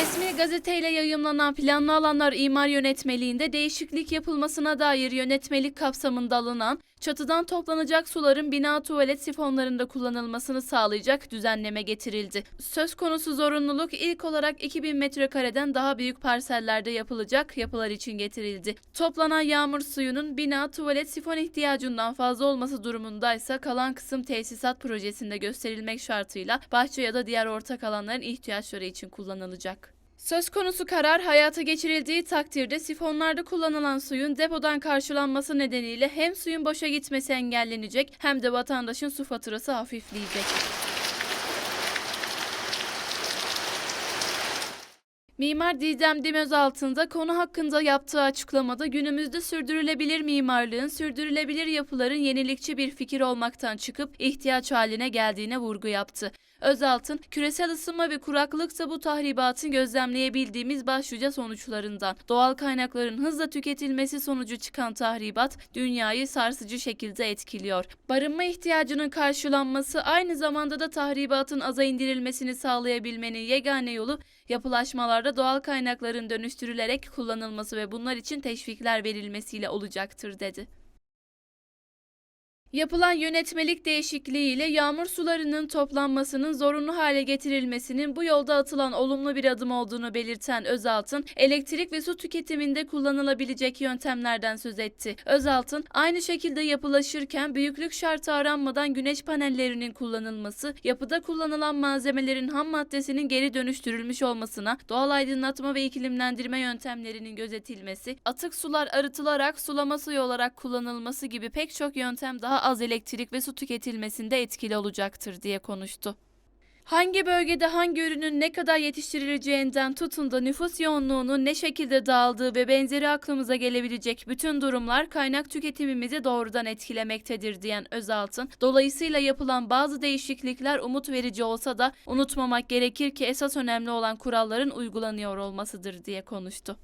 Resmi gazeteyle yayımlanan planlı alanlar imar yönetmeliğinde değişiklik yapılmasına dair yönetmelik kapsamında alınan çatıdan toplanacak suların bina tuvalet sifonlarında kullanılmasını sağlayacak düzenleme getirildi. Söz konusu zorunluluk ilk olarak 2000 metrekareden daha büyük parsellerde yapılacak yapılar için getirildi. Toplanan yağmur suyunun bina tuvalet sifon ihtiyacından fazla olması durumundaysa kalan kısım tesisat projesinde gösterilmek şartıyla bahçe ya da diğer ortak alanların ihtiyaçları için kullanılacak. Söz konusu karar hayata geçirildiği takdirde sifonlarda kullanılan suyun depodan karşılanması nedeniyle hem suyun boşa gitmesi engellenecek hem de vatandaşın su faturası hafifleyecek. Mimar Didem Dimöz altında konu hakkında yaptığı açıklamada günümüzde sürdürülebilir mimarlığın, sürdürülebilir yapıların yenilikçi bir fikir olmaktan çıkıp ihtiyaç haline geldiğine vurgu yaptı. Özaltın, küresel ısınma ve kuraklıksa bu tahribatın gözlemleyebildiğimiz başlıca sonuçlarından. Doğal kaynakların hızla tüketilmesi sonucu çıkan tahribat dünyayı sarsıcı şekilde etkiliyor. Barınma ihtiyacının karşılanması aynı zamanda da tahribatın aza indirilmesini sağlayabilmenin yegane yolu yapılaşmalarda doğal kaynakların dönüştürülerek kullanılması ve bunlar için teşvikler verilmesiyle olacaktır dedi. Yapılan yönetmelik değişikliğiyle yağmur sularının toplanmasının zorunlu hale getirilmesinin bu yolda atılan olumlu bir adım olduğunu belirten Özaltın, elektrik ve su tüketiminde kullanılabilecek yöntemlerden söz etti. Özaltın, aynı şekilde yapılaşırken büyüklük şartı aranmadan güneş panellerinin kullanılması, yapıda kullanılan malzemelerin ham maddesinin geri dönüştürülmüş olmasına, doğal aydınlatma ve iklimlendirme yöntemlerinin gözetilmesi, atık sular arıtılarak sulama suyu olarak kullanılması gibi pek çok yöntem daha az elektrik ve su tüketilmesinde etkili olacaktır diye konuştu. Hangi bölgede hangi ürünün ne kadar yetiştirileceğinden tutun da nüfus yoğunluğunun ne şekilde dağıldığı ve benzeri aklımıza gelebilecek bütün durumlar kaynak tüketimimizi doğrudan etkilemektedir diyen Özaltın, dolayısıyla yapılan bazı değişiklikler umut verici olsa da unutmamak gerekir ki esas önemli olan kuralların uygulanıyor olmasıdır diye konuştu.